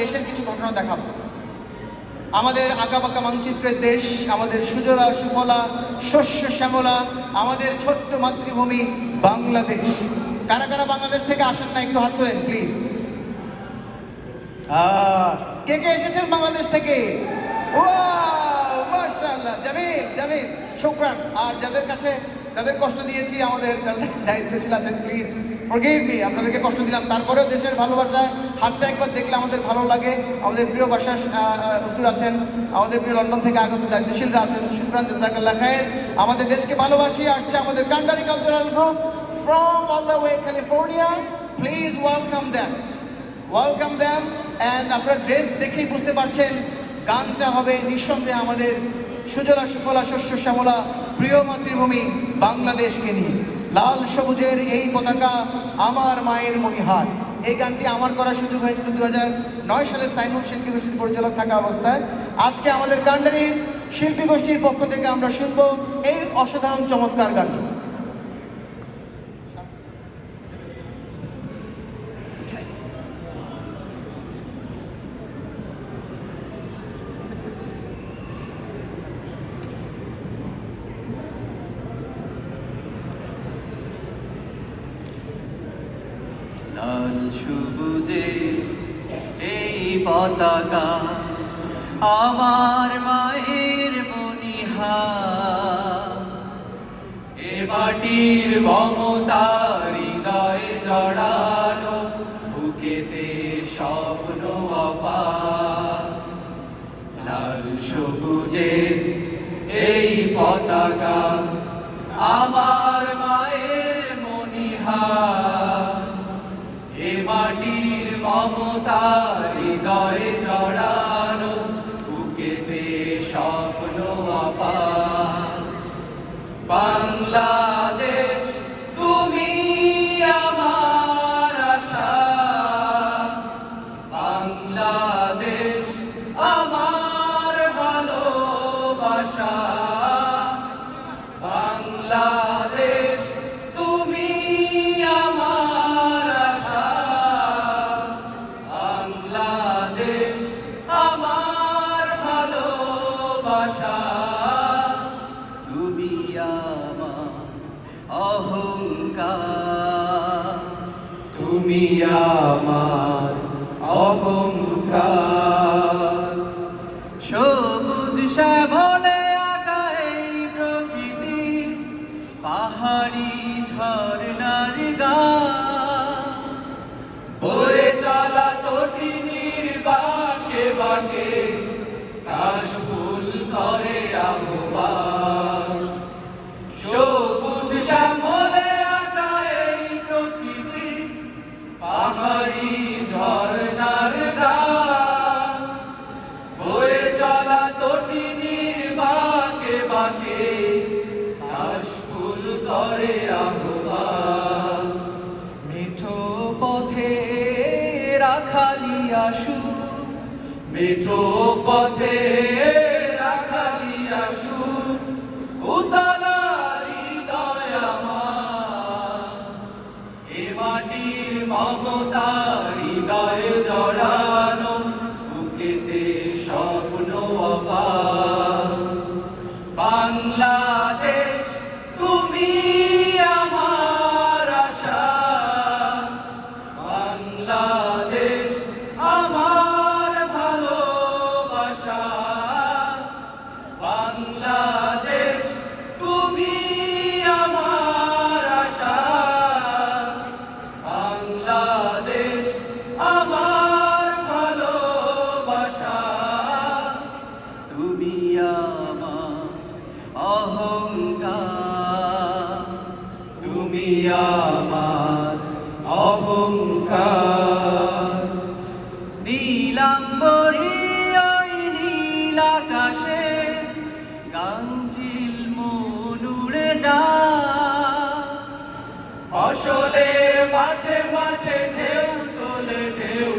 দেশের কিছু ঘটনা দেখাবো। আমাদের আঁকাবাঁকা মানচিত্রের দেশ, আমাদের সুজলা, সুফলা, শস্য, শ্যামলা, আমাদের ছোট্ট মাতৃভূমি বাংলাদেশ। কারা কারা বাংলাদেশ থেকে আসেন না, একটু হাত তোলেন প্লিজ কে কে এসেছেন বাংলাদেশ থেকে? জামিল জামিল, শুকরান। আর যাদের কাছে যাদের কষ্ট দিয়েছি, আমাদের দায়িত্বশীল আছেন প্লিজ ফরগিভ মি আপনাদেরকে কষ্ট দিলাম। তারপরেও দেশের ভালোবাসায় হাতটা একবার দেখলে আমাদের ভালো লাগে। আমাদের প্রিয় ভাষা হুজুর আছেন, আমাদের প্রিয় লন্ডন থেকে আগত দায়িত্বশীলরা আছেন। শুক্রান, জাজাকাল্লাহ খায়ের। আমাদের দেশকে ভালোবাসি, আসছে আমাদের Kandari cultural group from all the way California please welcome them welcome them and আপনার ড্রেস দেখেই বুঝতে পারছেন, গানটা হবে নিঃসন্দেহে আমাদের সুজলা সুফলা শস্য শ্যামলা প্রিয় মাতৃভূমি বাংলাদেশকে নিয়ে। লাল সবুজের এই পতাকা আমার মায়ের মণিহার। এই গানটি আমার করার সুযোগ হয়েছিল দু হাজার নয় সালে সাইমুল শিল্পী গোষ্ঠীর পরিচালক থাকা অবস্থায়। আজকে আমাদের কান্ডারির শিল্পী গোষ্ঠীর পক্ষ থেকে আমরা শুনব এই অসাধারণ চমৎকার গানটি লাল সবুজে এই পতাকা আমার মায়ের মনিহা এ মাটির মমতা হৃদয়ে জড়ানো, বুকেতে স্বপ্ন লাল সবুজে এই পতাকা আমার মায়ের মনিহা মমতা হৃদয়ে জড়ানো বুকেতে স্বপ্ন অপার। বাংলাদেশ তুমি আমার আশা। বাংলাদেশ আমার ভালোবাসা। অহংকার সবুজ শ্যামলে আগায় প্রকৃতি, পাহাড়ি ঝর্ণার গা বয়ে চলা তটিনীর বাঁকে বাঁকে কাশ ফুল করে আহ্বান আহ্বান মিঠো পথে রাখালি আসু মিঠো পথে ফসলের মাঠে মাঠে ঢেউ তোলে ঢেউ,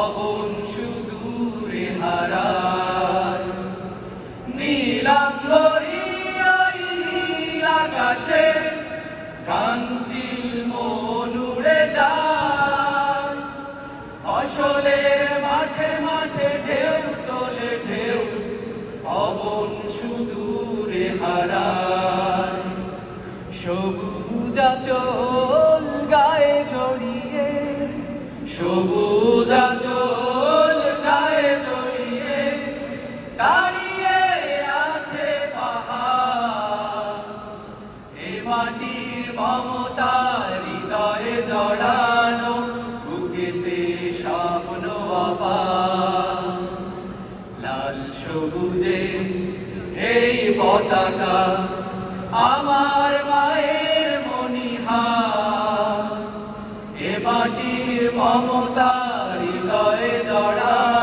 অবন সুদূরে হারায়। নীলাম্বরী নীল আকাশে, কাঞ্চিল মন উড়ে যায়। ফসলের মাঠে মাঠে ঢেউ তোলে ঢেউ, অবন সুদূরে হারায়। সবুজ আঁচল গায়ে জড়িয়ে, সবুজ আঁচল গায়ে জড়িয়ে দাঁড়িয়ে আছে পাহাড়। এ মাটির মমতা হৃদয়ে জড়ানো, বুকেতে স্বপ্ন আবার লাল সবুজে এই পতাকা আমার মায়ের মাটির মমতা হৃদয়ে জড়ানো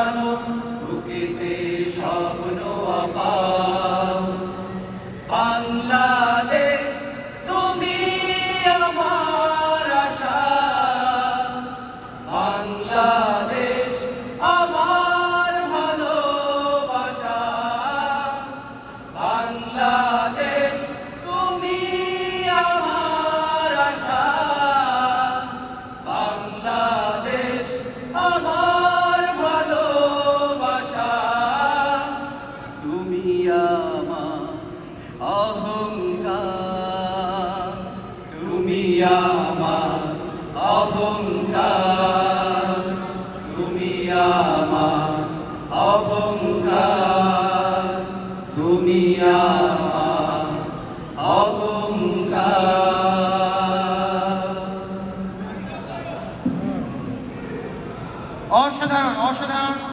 তুমি আমার